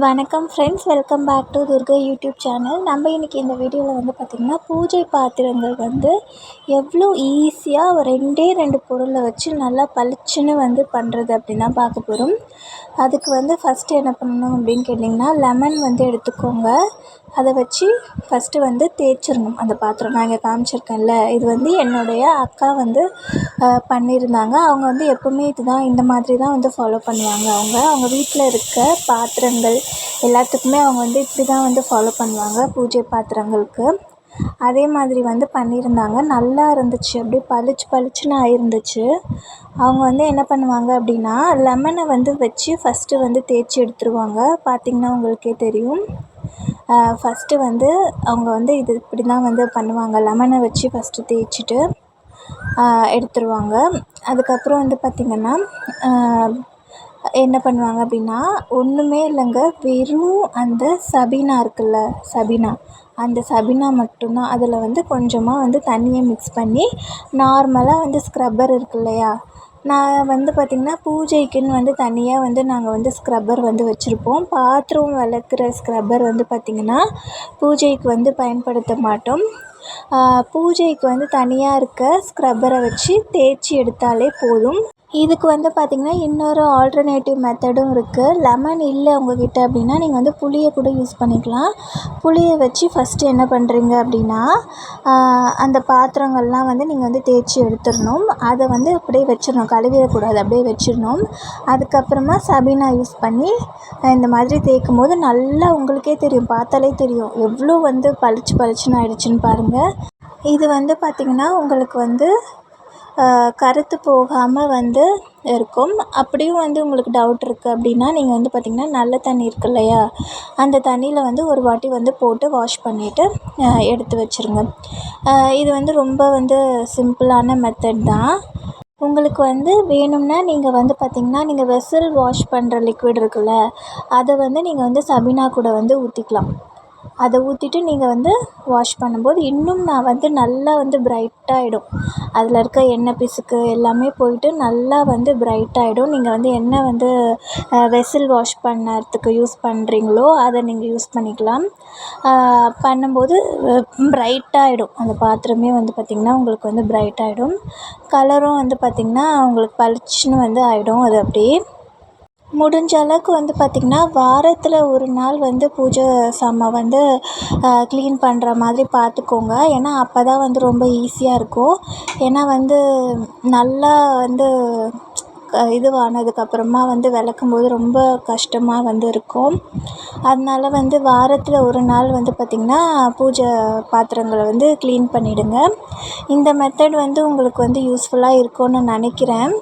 வணக்கம் friends welcome back to Durga YouTube channel நம்ம இன்றைக்கி இந்த வீடியோவில் வந்து பார்த்திங்கன்னா பூஜை பாத்திரங்கள் வந்து எவ்வளோ ஈஸியாக ஒரு ரெண்டே ரெண்டு பொருளை வச்சு நல்லா பளிச்சுன்னு வந்து பண்ணுறது அப்படின்னா பார்க்க போகிறோம் அதுக்கு வந்து ஃபஸ்ட்டு என்ன பண்ணணும் அப்படின்னு கேட்டிங்கன்னா லெமன் வந்து எடுத்துக்கோங்க. அதை வச்சு ஃபஸ்ட்டு வந்து தேய்ச்சிடணும். அந்த பாத்திரம் நான் இங்கே காமிச்சிருக்கேன்ல இது வந்து என்னுடைய அக்கா வந்து பண்ணியிருந்தாங்க. அவங்க வந்து எப்போவுமே இதுதான் இந்த மாதிரி தான் வந்து ஃபாலோ பண்ணுவாங்க அவங்க. அவங்க வீட்டில் இருக்க பாத்திரங்கள் எல்லாத்துக்குமே அவங்க வந்து இப்படி தான் வந்து ஃபாலோ பண்ணுவாங்க பூஜை பாத்திரங்களுக்கு. அதே மாதிரி வந்து பண்ணியிருந்தாங்க. நல்லா இருந்துச்சு. அப்படியே பளிச்சு பளிச்சுன்னு ஆயிருந்துச்சு. அவங்க வந்து என்ன பண்ணுவாங்க அப்படின்னா லெமனை வந்து வச்சு ஃபஸ்ட்டு வந்து தேய்ச்சி எடுத்துருவாங்க. பார்த்திங்கன்னா உங்களுக்கே தெரியும். ஃபஸ்ட்டு வந்து அவங்க வந்து இது இப்படி தான் வந்து பண்ணுவாங்க. லெமனை வச்சு ஃபஸ்ட்டு தேய்ச்சிட்டு எடுத்துருவாங்க. அதுக்கப்புறம் வந்து பார்த்திங்கன்னா என்ன பண்ணுவாங்க அப்படின்னா ஒன்றுமே இல்லைங்க. வெறும் அந்த சபீனா இருக்குல்ல சபீனா. அந்த சபீனா மட்டும்தான். அதில் வந்து கொஞ்சமாக வந்து தண்ணியை மிக்ஸ் பண்ணி நார்மலாக வந்து ஸ்க்ரப்பர் இருக்கு இல்லையா? நான் வந்து பார்த்திங்கன்னா பூஜைக்குன்னு வந்து தனியாக வந்து நாங்கள் வந்து ஸ்க்ரப்பர் வந்து வச்சுருப்போம். பாத்ரூம் விளக்குற ஸ்க்ரப்பர் வந்து பார்த்திங்கன்னா பூஜைக்கு வந்து பயன்படுத்த மாட்டோம். பூஜைக்கு வந்து தனியாக இருக்க ஸ்க்ரப்பரை வச்சு தேய்ச்சி எடுத்தாலே போதும். இதுக்கு வந்து பார்த்திங்கன்னா இன்னொரு ஆல்டர்னேட்டிவ் மெத்தடும் இருக்குது லெமன் இல்லை உங்கக்கிட்ட அப்படின்னா நீங்கள் வந்து புளியை கூட யூஸ் பண்ணிக்கலாம். புளியை வச்சு ஃபஸ்ட்டு என்ன பண்ணுறீங்க அப்படின்னா அந்த பாத்திரங்கள்லாம் வந்து நீங்கள் வந்து தேய்ச்சி எடுத்துடணும். அதை வந்து அப்படியே வச்சிடணும். கழுவிடக்கூடாது. அப்படியே வச்சிடணும். அதுக்கப்புறமா சபீனா யூஸ் பண்ணி இந்த மாதிரி தேய்க்கும் போது நல்லா உங்களுக்கே தெரியும். பார்த்தாலே தெரியும். எவ்வளோ வந்து பளிச்சு பளிச்சுன்னு ஆயிடுச்சுன்னு பாருங்கள் இது வந்து பார்த்திங்கன்னா உங்களுக்கு வந்து கருத்து போகாமல் வந்து இருக்கும். அப்படியும் வந்து உங்களுக்கு டவுட் இருக்குது அப்படின்னா நீங்கள் வந்து பார்த்திங்கன்னா நல்ல தண்ணி இருக்கு இல்லையா? அந்த தண்ணியில் வந்து ஒரு வாட்டி வந்து போட்டு வாஷ் பண்ணிவிட்டு எடுத்து வச்சுருங்க. இது வந்து ரொம்ப வந்து சிம்பிளான மெத்தட் தான். உங்களுக்கு வந்து வேணும்னா நீங்கள் வந்து பார்த்திங்கன்னா நீங்கள் வெசல் வாஷ் பண்ணுற லிக்விட் இருக்குல்ல அதை வந்து நீங்கள் வந்து சபீனா கூட வந்து ஊற்றிக்கலாம் அதை ஊற்றிட்டு நீங்கள் வந்து வாஷ் பண்ணும்போது இன்னும் நான் வந்து நல்லா வந்து ப்ரைட்டாகிடும் அதில் இருக்க எண்ணெய் பிசுக்கு எல்லாமே போயிட்டு நல்லா வந்து பிரைட்டாகிடும் நீங்கள் வந்து என்ன வந்து வெசில் வாஷ் பண்ணுறதுக்கு யூஸ் பண்ணுறீங்களோ அதை நீங்கள் யூஸ் பண்ணிக்கலாம். பண்ணும்போது ப்ரைட்டாகிடும் அந்த பாத்திரமே வந்து பார்த்திங்கன்னா உங்களுக்கு வந்து ப்ரைட்டாகிடும் கலரும் வந்து பார்த்திங்கன்னா உங்களுக்கு பளிச்சுன்னு வந்து ஆகிடும் அது அப்படியே முடிஞ்ச அளவுக்கு வந்து பார்த்திங்கன்னா வாரத்தில் ஒரு நாள் வந்து பூஜை சாமான் வந்து க்ளீன் பண்ணுற மாதிரி பார்த்துக்கோங்க ஏன்னா அப்போ தான் வந்து ரொம்ப ஈஸியாக இருக்கும். ஏன்னா வந்து நல்லா வந்து இதுவானதுக்கப்புறமா வந்து விளக்கும் போது ரொம்ப கஷ்டமாக வந்து இருக்கும். அதனால வந்து வாரத்தில் ஒரு நாள் வந்து பார்த்திங்கன்னா பூஜை பாத்திரங்களை வந்து க்ளீன் பண்ணிவிடுங்க இந்த மெத்தட் வந்து உங்களுக்கு வந்து யூஸ்ஃபுல்லாக இருக்கும்னு நினைக்கிறேன்.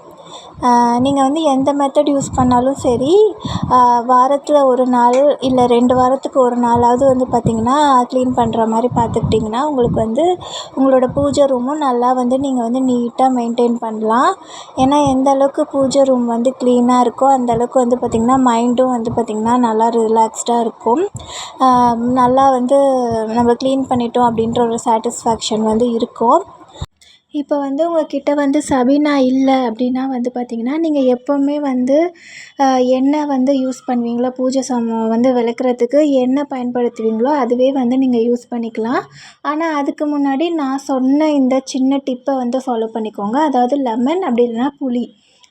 நீங்கள் வந்து எந்த மெத்தட் யூஸ் பண்ணாலும் சரி வாரத்தில் ஒரு நாள் இல்லை ரெண்டு வாரத்துக்கு ஒரு நாளாவது வந்து பார்த்திங்கன்னா க்ளீன் பண்ணுற மாதிரி பார்த்துக்கிட்டிங்கன்னா உங்களுக்கு வந்து உங்களோட பூஜை ரூமும் நல்லா வந்து நீங்கள் வந்து நீட்டாக மெயின்டைன் பண்ணலாம். ஏன்னா எந்த அளவுக்கு பூஜை ரூம் வந்து க்ளீனாக இருக்கோ அந்த அளவுக்கு வந்து பார்த்திங்கன்னா மைண்டும் வந்து பார்த்திங்கன்னா நல்லா ரிலாக்ஸ்டாக இருக்கும். நல்லா வந்து நம்ம க்ளீன் பண்ணிட்டோம் அப்படின்ற ஒரு சாட்டிஸ்ஃபேக்ஷன் வந்து இருக்கும். இப்போ வந்து உங்கக்கிட்ட வந்து சபீனா இல்லை அப்படின்னா வந்து பார்த்திங்கன்னா நீங்கள் எப்போவுமே வந்து எண்ணெய் வந்து யூஸ் பண்ணுவீங்களோ? பூஜை சாமான் வந்து விளக்குறதுக்கு எண்ணெய் பயன்படுத்துவீங்களோ? அதுவே வந்து நீங்கள் யூஸ் பண்ணிக்கலாம். ஆனால் அதுக்கு முன்னாடி நான் சொன்ன இந்த சின்ன டிப்பை வந்து ஃபாலோ பண்ணிக்கோங்க. அதாவது லெமன் அப்படி இல்லைன்னா புளி.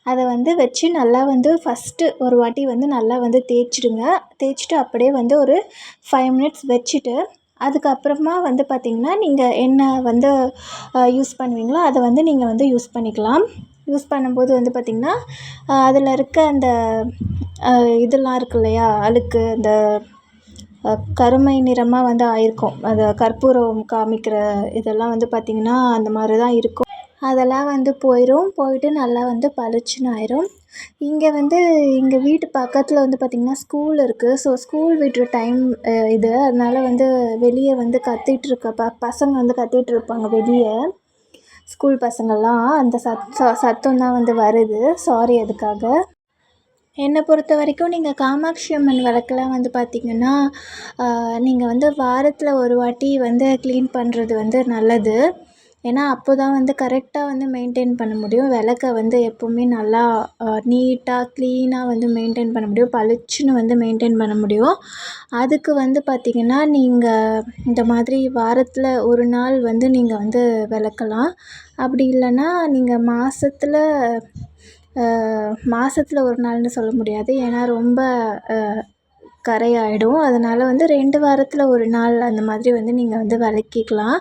அதை வந்து வச்சு நல்லா வந்து ஃபஸ்ட்டு ஒரு வாட்டி வந்து நல்லா வந்து தேய்ச்சிடுங்க. தேய்ச்சிட்டு அப்படியே வந்து ஒரு ஃபைவ் மினிட்ஸ் வச்சுட்டு அதுக்கப்புறமா வந்து பார்த்திங்கன்னா நீங்கள் என்ன வந்து யூஸ் பண்ணுவீங்களோ அதை வந்து நீங்கள் வந்து யூஸ் பண்ணிக்கலாம். யூஸ் பண்ணும்போது வந்து பார்த்திங்கன்னா அதில் இருக்க அந்த இதெல்லாம் இருக்கு இல்லையா? அழுக்கு அந்த கருமை நிறமாக வந்து ஆயிருக்கும். அந்த கற்பூரம் காமிக்கிற இதெல்லாம் வந்து பார்த்திங்கன்னா அந்த மாதிரி தான் இருக்கும். அதெல்லாம் வந்து போயிடும் போயிட்டு நல்லா வந்து பளிச்சுன்னு ஆயிரும். இங்கே வந்து எங்கள் வீட்டு பக்கத்தில் வந்து பார்த்திங்கன்னா ஸ்கூல் இருக்குது ஸோ ஸ்கூல் விடுற டைம் இது. அதனால் வந்து வெளியே வந்து கத்திகிட்ருக்க ப பசங்க வந்து கத்திகிட்ருப்பாங்க வெளியே. ஸ்கூல் பசங்கள்லாம் அந்த சத் சத்தம் தான் வந்து வருது. சாரி அதுக்காக. என்னை பொறுத்த வரைக்கும் நீங்கள் காமாட்சி அம்மன் விளக்கெலாம் வந்து பார்த்திங்கன்னா நீங்கள் வந்து வாரத்தில் ஒரு வாட்டி வந்து க்ளீன் பண்ணுறது வந்து நல்லது. ஏன்னா அப்போ தான் வந்து கரெக்டாக வந்து மெயின்டைன் பண்ண முடியும். விளக்க வந்து எப்போவுமே நல்லா நீட்டாக க்ளீனாக வந்து மெயின்டைன் பண்ண முடியும். பளிச்சுன்னு வந்து மெயின்டைன் பண்ண முடியும். அதுக்கு வந்து பார்த்திங்கன்னா நீங்கள் இந்த மாதிரி வாரத்தில் ஒரு நாள் வந்து நீங்கள் வந்து விளக்கலாம். அப்படி இல்லைன்னா நீங்கள் மாதத்துல மாதத்துல ஒரு நாள்னு சொல்ல முடியாது. ஏன்னா ரொம்ப கரையாயிடும். அதனால் வந்து ரெண்டு வாரத்தில் ஒரு நாள் அந்த மாதிரி வந்து நீங்கள் வந்து விளக்கிக்கலாம்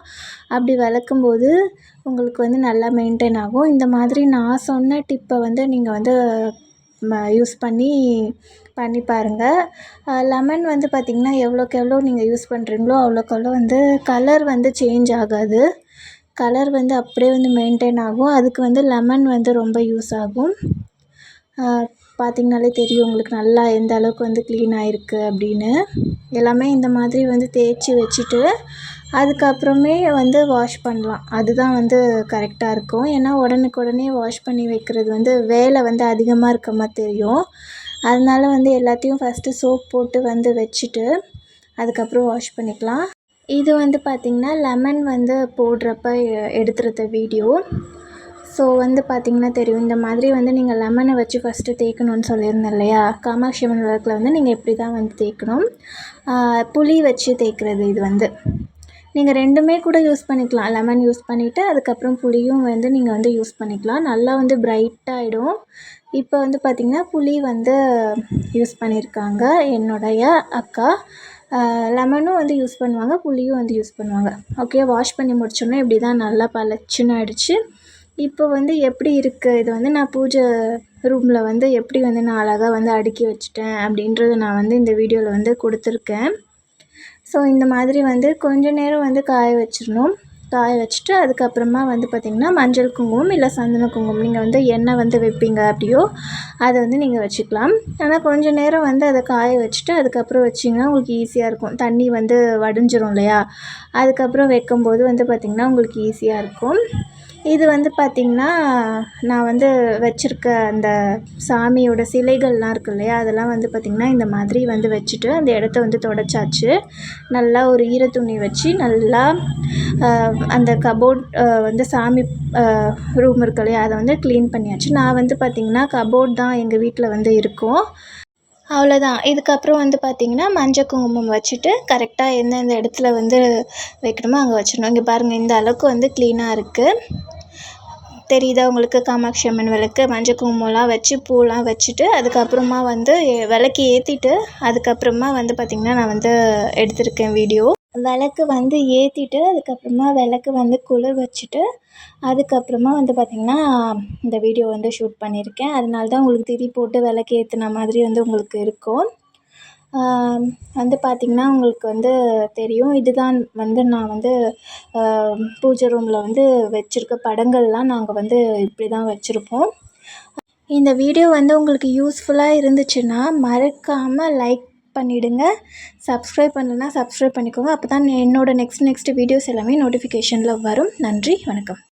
அப்படி விளக்கும்போது உங்களுக்கு வந்து நல்லா மெயின்டைன் ஆகும். இந்த மாதிரி நான் சொன்ன டிப்பை வந்து நீங்கள் வந்து யூஸ் பண்ணி பண்ணி பாருங்கள் லெமன் வந்து பார்த்திங்கன்னா எவ்வளோக்கு எவ்வளோ நீங்கள் யூஸ் பண்ணுறீங்களோ அவ்வளோக்கு அவ்வளோ வந்து கலர் வந்து சேஞ்ச் ஆகாது. கலர் வந்து அப்படியே வந்து மெயின்டைன் ஆகும். அதுக்கு வந்து லெமன் வந்து ரொம்ப யூஸ் ஆகும். பார்த்திங்கனாலே தெரியும் உங்களுக்கு நல்லா எந்த அளவுக்கு வந்து க்ளீனாக இருக்குது அப்படின்னு. எல்லாமே இந்த மாதிரி வந்து தேய்ச்சி வச்சுட்டு அதுக்கப்புறமே வந்து வாஷ் பண்ணலாம். அதுதான் வந்து கரெக்டாக இருக்கும். ஏன்னா உடனுக்குடனே வாஷ் பண்ணி வைக்கிறது வந்து வேலை வந்து அதிகமாக இருக்க மாதிரி தெரியும். அதனால் வந்து எல்லாத்தையும் ஃபஸ்ட்டு சோப் போட்டு வந்து வச்சுட்டு அதுக்கப்புறம் வாஷ் பண்ணிக்கலாம். இது வந்து பார்த்திங்கன்னா லெமன் வந்து போடுறப்ப எடுத்துருந்த வீடியோ ஸோ வந்து பார்த்திங்கன்னா தெரியும் இந்த மாதிரி வந்து நீங்கள் லெமனை வச்சு ஃபஸ்ட்டு தேய்க்கணுன்னு சொல்லியிருந்தேன் இல்லையா? காமாட்சி அம்மன் விளக்கில் வந்து நீங்கள் இப்படி தான் வந்து தேய்க்கணும். புளி வச்சு தேய்க்கிறது இது வந்து. நீங்கள் ரெண்டுமே கூட யூஸ் பண்ணிக்கலாம். லெமன் யூஸ் பண்ணிவிட்டு அதுக்கப்புறம் புளியும் வந்து நீங்கள் வந்து யூஸ் பண்ணிக்கலாம். நல்லா வந்து பிரைட்டாகிடும் இப்போ வந்து பார்த்திங்கன்னா புளி வந்து யூஸ் பண்ணியிருக்காங்க என்னுடைய அக்கா. லெமனும் வந்து யூஸ் பண்ணுவாங்க புளியும் வந்து யூஸ் பண்ணுவாங்க. ஓகே வாஷ் பண்ணி முடிச்சோன்னே இப்படி தான் நல்லா பழச்சுன்னு ஆகிடுச்சு இப்போ வந்து எப்படி இருக்குது இது வந்து நான் பூஜை ரூமில் வந்து எப்படி வந்து நான் அழகாக வந்து அடுக்கி வச்சுட்டேன் அப்படின்றத நான் வந்து இந்த வீடியோவில் வந்து கொடுத்துருக்கேன். ஸோ இந்த மாதிரி வந்து கொஞ்ச நேரம் வந்து காய வச்சிடணும். காய வச்சுட்டு அதுக்கப்புறமா வந்து பார்த்திங்கன்னா மஞ்சள் குங்குமம் இல்லை சந்தன குங்குமம். நீங்கள் வந்து எண்ணெய் வந்து வைப்பீங்க அப்படியோ அதை வந்து நீங்கள் வச்சுக்கலாம். ஆனால் கொஞ்சம் நேரம் வந்து அதை காய வச்சுட்டு அதுக்கப்புறம் வச்சிங்கன்னா உங்களுக்கு ஈஸியாக இருக்கும். தண்ணி வந்து வடிஞ்சிரும் இல்லையா? அதுக்கப்புறம் வைக்கும்போது வந்து பார்த்திங்கன்னா உங்களுக்கு ஈஸியாக இருக்கும். இது வந்து பார்த்திங்கன்னா நான் வந்து வச்சுருக்க அந்த சாமியோட சிலைகள்லாம் இருக்கு இல்லையா? அதெல்லாம் வந்து பார்த்திங்கன்னா இந்த மாதிரி வந்து வச்சுட்டு அந்த இடத்த வந்து தொடச்சாச்சு. நல்லா ஒரு ஈர துணி வச்சு நல்லா அந்த கபோர்ட் வந்து சாமி ரூம் இருக்கு இல்லையா? அதை வந்து க்ளீன் பண்ணியாச்சு. நான் வந்து பார்த்திங்கன்னா கபோர்ட் தான் எங்கள் வீட்டில் வந்து இருக்கும். அவ்வளோதான் இதுக்கப்புறம் வந்து பார்த்திங்கன்னா மஞ்சள் குங்குமம் வச்சுட்டு கரெக்டாக எந்தெந்த இடத்துல வந்து வைக்கணுமோ அங்கே வச்சிடணும். இங்கே பாருங்கள் இந்த அளவுக்கு வந்து க்ளீனாக இருக்குது தெரியுதா உங்களுக்கு? காமாட்சி அம்மன் விளக்கு மஞ்சள் குங்குமம்லாம் வச்சு பூலாம் வச்சுட்டு அதுக்கப்புறமா வந்து விளக்கு ஏற்றிட்டு அதுக்கப்புறமா வந்து பார்த்திங்கன்னா நான் வந்து எடுத்திருக்கேன் வீடியோ. விளக்கு வந்து ஏற்றிட்டு அதுக்கப்புறமா விளக்கு வந்து குளிர் வச்சுட்டு அதுக்கப்புறமா வந்து பார்த்திங்கன்னா இந்த வீடியோ வந்து ஷூட் பண்ணியிருக்கேன் அதனால தான் உங்களுக்கு திதி போட்டு விளக்கு ஏற்றின மாதிரி வந்து உங்களுக்கு இருக்கும். வந்து பார்த்திங்கன்னா உங்களுக்கு வந்து தெரியும். இதுதான் வந்து நான் வந்து பூஜை ரூமில் வந்து வச்சுருக்க படங்கள்லாம் நாங்கள் வந்து இப்படி தான் வச்சுருப்போம். இந்த வீடியோ வந்து உங்களுக்கு யூஸ்ஃபுல்லாக இருந்துச்சுன்னா மறக்காமல் லைக் பண்ணிவிடுங்க சப்ஸ்கிரைப் பண்ணலைன்னா சப்ஸ்கிரைப் பண்ணிக்கோங்க. அப்போ தான் என்னோடய நெக்ஸ்ட் நெக்ஸ்ட் வீடியோஸ் எல்லாமே நோட்டிஃபிகேஷனில் வரும். நன்றி வணக்கம்.